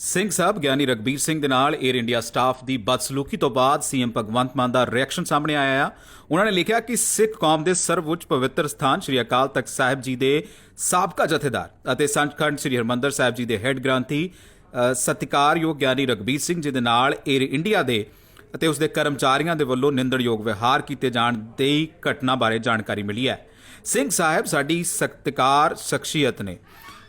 ਸਿੰਘ ਸਾਹਿਬ, ਗਿਆਨੀ ਰਗਬੀਰ ਸਿੰਘ ਦੇ ਨਾਲ air India staff ਦੀ ਬਦਸਲੂਕੀ ਤੋਂ ਬਾਅਦ ਸੀਐਮ ਭਗਵੰਤ ਮਾਨ ਦਾ ਰਿਐਕਸ਼ਨ ਸਾਹਮਣੇ ਆਇਆ ਆ। ਉਹਨਾਂ ਨੇ ਲਿਖਿਆ ਕਿ ਸਿੱਖ ਕੌਮ ਦੇ ਸਰਵਉੱਚ ਪਵਿੱਤਰ ਸਥਾਨ ਸ੍ਰੀ ਅਕਾਲ ਤਖਤ ਸਾਹਿਬ ਜੀ ਦੇ ਸਾਬਕਾ ਜਥੇਦਾਰ ਅਤੇ ਸੱਚਖੰਡ ਸ੍ਰੀ ਹਰਮੰਦਰ ਸਾਹਿਬ ਜੀ ਦੇ ਹੈੱਡ ਗ੍ਰੰਥੀ ਸਤਿਕਾਰਯੋਗ ਗਿਆਨੀ ਰਗਬੀਰ ਸਿੰਘ ਜੀ ਦੇ ਨਾਲ 에ਅਰ ਇੰਡੀਆ ਦੇ ਅਤੇ ਉਸ ਦੇ ਕਰਮਚਾਰੀਆਂ ਦੇ ਵੱਲੋਂ ਨਿੰਦਣਯੋਗ ਵਿਹਾਰ ਕੀਤੇ ਜਾਣ ਦੀ ਘਟਨਾ ਬਾਰੇ ਜਾਣਕਾਰੀ ਮਿਲੀ ਹੈ। ਸਿੰਘ ਸਾਹਿਬ, ਸਾਡੀ ਸਤਿਕਾਰ ਸ਼ਖਸੀਅਤ ਨੇ।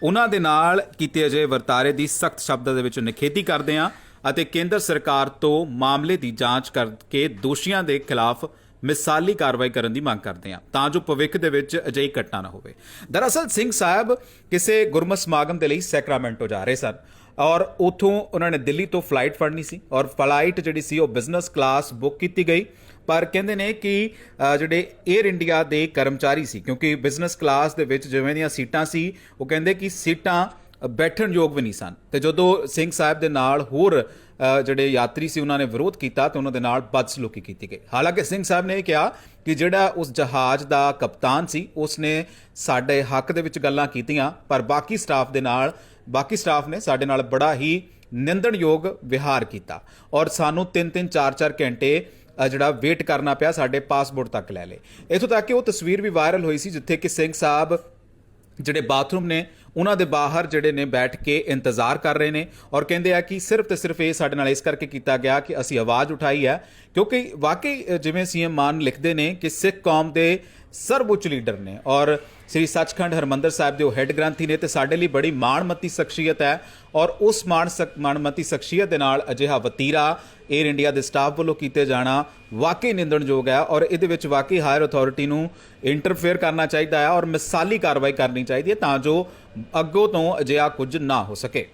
ਉਹਨਾਂ ਦੇ ਨਾਲ ਕੀਤੇ ਅਜੇ ਵਰਤਾਰੇ ਦੀ ਸਖਤ ਸ਼ਬਦਾਂ ਦੇ ਵਿੱਚ ਨਿਖੇਧੀ ਕਰਦੇ ਹਾਂ ਅਤੇ ਕੇਂਦਰ ਸਰਕਾਰ ਤੋਂ ਮਾਮਲੇ ਦੀ ਜਾਂਚ ਕਰਕੇ ਦੋਸ਼ੀਆਂ ਦੇ ਖਿਲਾਫ ਮਿਸਾਲੀ ਕਾਰਵਾਈ ਕਰਨ ਦੀ ਮੰਗ ਕਰਦੇ ਹਾਂ, ਤਾਂ ਜੋ ਭਵਿੱਖ ਦੇ ਵਿੱਚ ਅਜਿਹੀ ਘਟਨਾ ਨਾ ਹੋਵੇ। ਦਰਅਸਲ ਸਿੰਘ ਸਾਹਿਬ ਕਿਸੇ ਗੁਰਮਤ ਸਮਾਗਮ ਦੇ ਲਈ ਸੈਕਰਾਮੈਂਟੋ ਜਾ ਰਹੇ ਸਨ ਔਰ ਉਥੋਂ ਉਹਨਾਂ ਨੇ ਦਿੱਲੀ ਤੋਂ ਫਲਾਈਟ ਫੜਨੀ ਸੀ ਔਰ ਫਲਾਈਟ ਜਿਹੜੀ ਸੀ ਉਹ ਬਿਜ਼ਨਸ ਕਲਾਸ ਬੁੱਕ ਕੀਤੀ ਗਈ ਪਰ ਕਹਿੰਦੇ ਨੇ ਕਿ ਜਿਹੜੇ 에ਅਰ ਇੰਡੀਆ ਦੇ ਕਰਮਚਾਰੀ ਸੀ, ਕਿਉਂਕਿ ਬਿਜ਼ਨਸ ਕਲਾਸ ਦੇ ਵਿੱਚ ਜਿਵੇਂ ਦੀਆਂ ਸੀਟਾਂ ਸੀ, ਉਹ ਕਹਿੰਦੇ ਕਿ ਸੀਟਾਂ ਬੈਠਣ ਯੋਗ ਵੀ ਨਹੀਂ ਸਨ। ਤੇ ਜਦੋਂ ਸਿੰਘ ਸਾਹਿਬ ਦੇ ਨਾਲ ਹੋਰ ਜਿਹੜੇ ਯਾਤਰੀ ਸੀ, ਉਹਨਾਂ ਨੇ ਵਿਰੋਧ ਕੀਤਾ, ਤੇ ਉਹਨਾਂ ਦੇ ਨਾਲ ਬਦਸਲੂਕੀ ਕੀਤੀ ਗਈ। ਹਾਲਾਂਕਿ ਸਿੰਘ ਸਾਹਿਬ ਨੇ ਇਹ ਕਿਹਾ ਕਿ ਜਿਹੜਾ ਉਸ ਜਹਾਜ਼ ਦਾ ਕਪਤਾਨ ਸੀ, ਉਸਨੇ ਸਾਡੇ ਹੱਕ ਦੇ ਵਿੱਚ ਗੱਲਾਂ ਕੀਤੀਆਂ, ਪਰ ਬਾਕੀ ਸਟਾਫ ਦੇ ਨਾਲ, ਬਾਕੀ ਸਟਾਫ ਨੇ ਸਾਡੇ ਨਾਲ ਬੜਾ ਹੀ ਨਿੰਦਣਯੋਗ ਵਿਹਾਰ ਕੀਤਾ। ਔਰ ਸਾਨੂੰ 3-3 4-4 ਘੰਟੇ ਜਿਹੜਾ ਵੇਟ ਕਰਨਾ ਪਿਆ ਸਾਡੇ ਪਾਸਪੋਰਟ ਤੱਕ ਲੈ ਲਏ। ਇਥੋਂ ਤੱਕ ਕਿ ਉਹ ਤਸਵੀਰ ਵੀ ਵਾਇਰਲ ਹੋਈ ਸੀ ਜਿੱਥੇ ਕਿ ਸਿੰਘ ਸਾਹਿਬ ਜਿਹੜੇ ਬਾਥਰੂਮ ਨੇ ਉਹਨਾਂ ਦੇ ਬਾਹਰ ਜਿਹੜੇ ਨੇ ਬੈਠ ਕੇ ਇੰਤਜ਼ਾਰ ਕਰ ਰਹੇ ਨੇ ਔਰ ਕਹਿੰਦੇ ਆ ਕਿ ਸਿਰਫ ਤੇ ਸਿਰਫ ਇਹ ਸਾਡੇ ਨਾਲ ਇਸ ਕਰਕੇ ਕੀਤਾ ਗਿਆ ਕਿ ਅਸੀਂ ਆਵਾਜ਼ ਉਠਾਈ ਹੈ ਕਿਉਂਕਿ ਵਾਕਈ ਅ, ਜਿਵੇਂ ਸੀਐਮ ਮਾਨ ਲਿਖਦੇ ਨੇ ਕਿ ਸਿੱਖ ਕੌਮ ਦੇ ਸਰਵਉੱਚ ਲੀਡਰ ਨੇ ਔਰ ਸ੍ਰੀ ਸੱਚਖੰਡ ਹਰਮੰਦਰ ਸਾਹਿਬ ਦੇ ਉਹ ਹੈੱਡ ਗ੍ਰੰਥੀ ਨੇ ਤੇ ਸਾਡੇ ਲਈ ਬੜੀ ਮਾਣਮੱਤੀ ਸ਼ਖਸੀਅਤ ਹੈ ਔਰ ਉਸ ਮਾਣ ਸਕ- ਮਾਣਮੱਤੀ ਸ਼ਖਸੀਅਤ ਦੇ ਨਾਲ ਅਜਿਹਾ ਵਤੀਰਾ 에ਅਰ ਇੰਡੀਆ ਦੇ ਸਟਾਫ ਵੱਲੋਂ ਕੀਤੇ ਜਾਣਾ ਵਾਕਈ ਨਿੰਦਣਯੋਗ ਹੈ ਔਰ ਇਹਦੇ ਵਿੱਚ ਵਾਕਈ ਹਾਇਰ ਅਥਾਰਟੀ ਨੂੰ ਇੰਟਰਫੇਅਰ ਕਰਨਾ ਚਾਹੀਦਾ ਹੈ ਔਰ ਮਿਸਾਲੀ ਕਾਰਵਾਈ ਕਰਨੀ ਚਾਹੀਦੀ ਹੈ ਤਾਂ ਜੋ ਅੱਗੋਂ ਤੋਂ ਅਜਿਹਾ ਕੁਝ ਨਾ ਹੋ ਸਕੇ।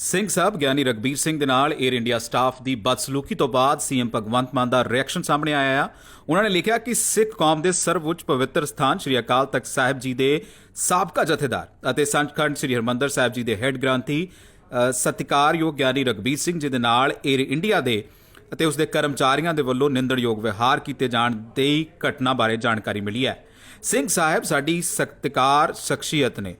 ਸਿੰਘ ਸਾਹਿਬ, ਗਿਆਨੀ ਰਗਬੀਰ ਸਿੰਘ ਦੇ ਨਾਲ 에ਅਰ ਇੰਡੀਆ ਸਟਾਫ ਦੀ ਬਦਸਲੂਕੀ ਤੋਂ ਬਾਅਦ ਸੀਐਮ ਭਗਵੰਤ ਮਾਨ ਦਾ ਰਿਐਕਸ਼ਨ ਸਾਹਮਣੇ ਆਇਆ ਆ। ਉਹਨਾਂ ਨੇ ਲਿਖਿਆ ਕਿ ਸਿੱਖ ਕੌਮ ਦੇ ਸਰਵਉੱਚ ਪਵਿੱਤਰ ਸਥਾਨ ਸ੍ਰੀ ਅਕਾਲ ਤਖਤ ਸਾਹਿਬ ਜੀ ਦੇ ਸਾਬਕਾ ਜਥੇਦਾਰ ਅਤੇ ਸੱਚਖੰਡ ਸ੍ਰੀ ਹਰਮੰਦਰ ਸਾਹਿਬ ਜੀ ਦੇ ਹੈੱਡ ਗ੍ਰੰਥੀ ਸਤਿਕਾਰਯੋਗ ਗਿਆਨੀ ਰਗਬੀਰ ਸਿੰਘ ਜੀ ਦੇ ਨਾਲ 에ਅਰ ਇੰਡੀਆ ਦੇ ਅਤੇ ਉਸ ਦੇ ਕਰਮਚਾਰੀਆਂ ਦੇ ਵੱਲੋਂ ਨਿੰਦਣਯੋਗ ਵਿਹਾਰ ਕੀਤੇ ਜਾਣ ਦੀ ਘਟਨਾ ਬਾਰੇ ਜਾਣਕਾਰੀ ਮਿਲੀ ਹੈ। ਸਿੰਘ ਸਾਹਿਬ, ਸਾਡੀ ਸਤਿਕਾਰ ਸ਼ਖਸੀਅਤ ਨੇ।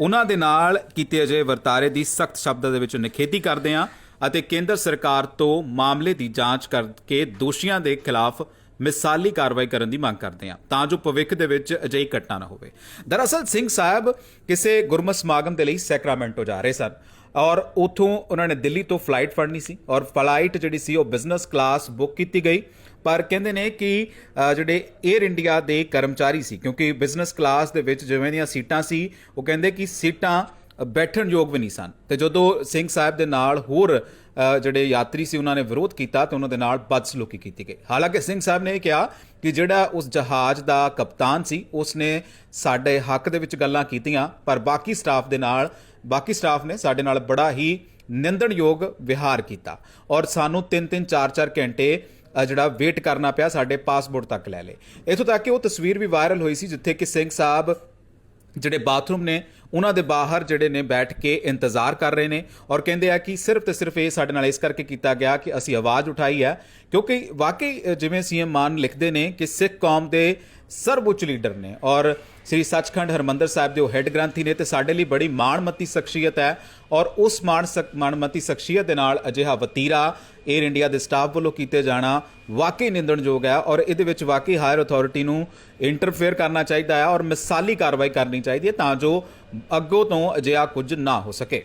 ਉਹਨਾਂ ਦੇ ਨਾਲ ਕੀਤੇ ਅਜੇ ਵਰਤਾਰੇ ਦੀ ਸਖਤ ਸ਼ਬਦਾਂ ਦੇ ਵਿੱਚ ਨਿਖੇਧੀ ਕਰਦੇ ਹਾਂ ਅਤੇ ਕੇਂਦਰ ਸਰਕਾਰ ਤੋਂ ਮਾਮਲੇ ਦੀ ਜਾਂਚ ਕਰਕੇ ਦੋਸ਼ੀਆਂ ਦੇ ਖਿਲਾਫ ਮਿਸਾਲੀ ਕਾਰਵਾਈ ਕਰਨ ਦੀ ਮੰਗ ਕਰਦੇ ਹਾਂ, ਤਾਂ ਜੋ ਭਵਿੱਖ ਦੇ ਵਿੱਚ ਅਜਿਹੀ ਘਟਨਾ ਨਾ ਹੋਵੇ। ਦਰਅਸਲ ਸਿੰਘ ਸਾਹਿਬ ਕਿਸੇ ਗੁਰਮਤ ਸਮਾਗਮ ਦੇ ਲਈ ਸੈਕਰਾਮੈਂਟੋ ਜਾ ਰਹੇ ਸਨ ਔਰ ਉਥੋਂ ਉਹਨਾਂ ਨੇ ਦਿੱਲੀ ਤੋਂ ਫਲਾਈਟ ਫੜਨੀ ਸੀ ਔਰ ਫਲਾਈਟ ਜਿਹੜੀ ਸੀ ਉਹ ਬਿਜ਼ਨਸ ਕਲਾਸ ਬੁੱਕ ਕੀਤੀ ਗਈ। ਪਰ ਕਹਿੰਦੇ ਨੇ ਕਿ ਜਿਹੜੇ 에ਅਰ ਇੰਡੀਆ ਦੇ ਕਰਮਚਾਰੀ ਸੀ, ਕਿਉਂਕਿ ਬਿਜ਼ਨਸ ਕਲਾਸ ਦੇ ਵਿੱਚ ਜਿਵੇਂ ਦੀਆਂ ਸੀਟਾਂ ਸੀ, ਉਹ ਕਹਿੰਦੇ ਕਿ ਸੀਟਾਂ ਬੈਠਣ ਯੋਗ ਵੀ ਨਹੀਂ ਸਨ। ਤੇ ਜਦੋਂ ਸਿੰਘ ਸਾਹਿਬ ਦੇ ਨਾਲ ਹੋਰ ਜਿਹੜੇ ਯਾਤਰੀ ਸੀ, ਉਹਨਾਂ ਨੇ ਵਿਰੋਧ ਕੀਤਾ, ਤੇ ਉਹਨਾਂ ਦੇ ਨਾਲ ਬਦਸਲੂਕੀ ਕੀਤੀ ਗਈ। ਹਾਲਾਂਕਿ ਸਿੰਘ ਸਾਹਿਬ ਨੇ ਇਹ ਕਿਹਾ ਕਿ ਜਿਹੜਾ ਉਸ ਜਹਾਜ਼ ਦਾ ਕਪਤਾਨ ਸੀ, ਉਸਨੇ ਸਾਡੇ ਹੱਕ ਦੇ ਵਿੱਚ ਗੱਲਾਂ ਕੀਤੀਆਂ, ਪਰ ਬਾਕੀ ਸਟਾਫ ਦੇ ਨਾਲ, ਬਾਕੀ ਸਟਾਫ ਨੇ ਸਾਡੇ ਨਾਲ ਬੜਾ ਹੀ ਨਿੰਦਣਯੋਗ ਵਿਹਾਰ ਕੀਤਾ। ਔਰ ਸਾਨੂੰ 3-3 4-4 ਘੰਟੇ ਜਿਹੜਾ ਵੇਟ ਕਰਨਾ ਪਿਆ ਸਾਡੇ ਪਾਸਪੋਰਟ ਤੱਕ ਲੈ ਲਏ। ਇਥੋਂ ਤੱਕ ਕਿ ਉਹ ਤਸਵੀਰ ਵੀ ਵਾਇਰਲ ਹੋਈ ਸੀ ਜਿੱਥੇ ਕਿ ਸਿੰਘ ਸਾਹਿਬ ਜਿਹੜੇ ਬਾਥਰੂਮ ਨੇ ਉਹਨਾਂ ਦੇ ਬਾਹਰ ਜਿਹੜੇ ਨੇ ਬੈਠ ਕੇ ਇੰਤਜ਼ਾਰ ਕਰ ਰਹੇ ਨੇ ਔਰ ਕਹਿੰਦੇ ਆ ਕਿ ਸਿਰਫ ਤੇ ਸਿਰਫ ਇਹ ਸਾਡੇ ਨਾਲ ਇਸ ਕਰਕੇ ਕੀਤਾ ਗਿਆ ਕਿ ਅਸੀਂ ਆਵਾਜ਼ ਉਠਾਈ ਹੈ ਕਿਉਂਕਿ ਵਾਕਈ ਅ, ਜਿਵੇਂ ਸੀਐਮ ਮਾਨ ਲਿਖਦੇ ਨੇ ਕਿ ਸਿੱਖ ਕੌਮ ਦੇ ਸਰਵਉੱਚ ਲੀਡਰ ਨੇ ਔਰ ਸ੍ਰੀ ਸੱਚਖੰਡ ਹਰਮੰਦਰ ਸਾਹਿਬ ਦੇ ਉਹ ਹੈੱਡ ਗ੍ਰੰਥੀ ਨੇ ਤੇ ਸਾਡੇ ਲਈ ਬੜੀ ਮਾਣਮੱਤੀ ਸ਼ਖਸੀਅਤ ਹੈ ਔਰ ਉਸ ਮਾਣ ਸਕ- ਮਾਣਮੱਤੀ ਸ਼ਖਸੀਅਤ ਦੇ ਨਾਲ ਅਜਿਹਾ ਵਤੀਰਾ 에ਅਰ ਇੰਡੀਆ ਦੇ ਸਟਾਫ ਵੱਲੋਂ ਕੀਤੇ ਜਾਣਾ ਵਾਕਈ ਨਿੰਦਣਯੋਗ ਹੈ ਔਰ ਇਹਦੇ ਵਿੱਚ ਵਾਕਈ ਹਾਇਰ ਅਥਾਰਟੀ ਨੂੰ ਇੰਟਰਫੇਅਰ ਕਰਨਾ ਚਾਹੀਦਾ ਹੈ ਔਰ ਮਿਸਾਲੀ ਕਾਰਵਾਈ ਕਰਨੀ ਚਾਹੀਦੀ ਹੈ ਤਾਂ ਜੋ ਅੱਗੋਂ ਤੋਂ ਅਜਿਹਾ ਕੁਝ ਨਾ ਹੋ ਸਕੇ।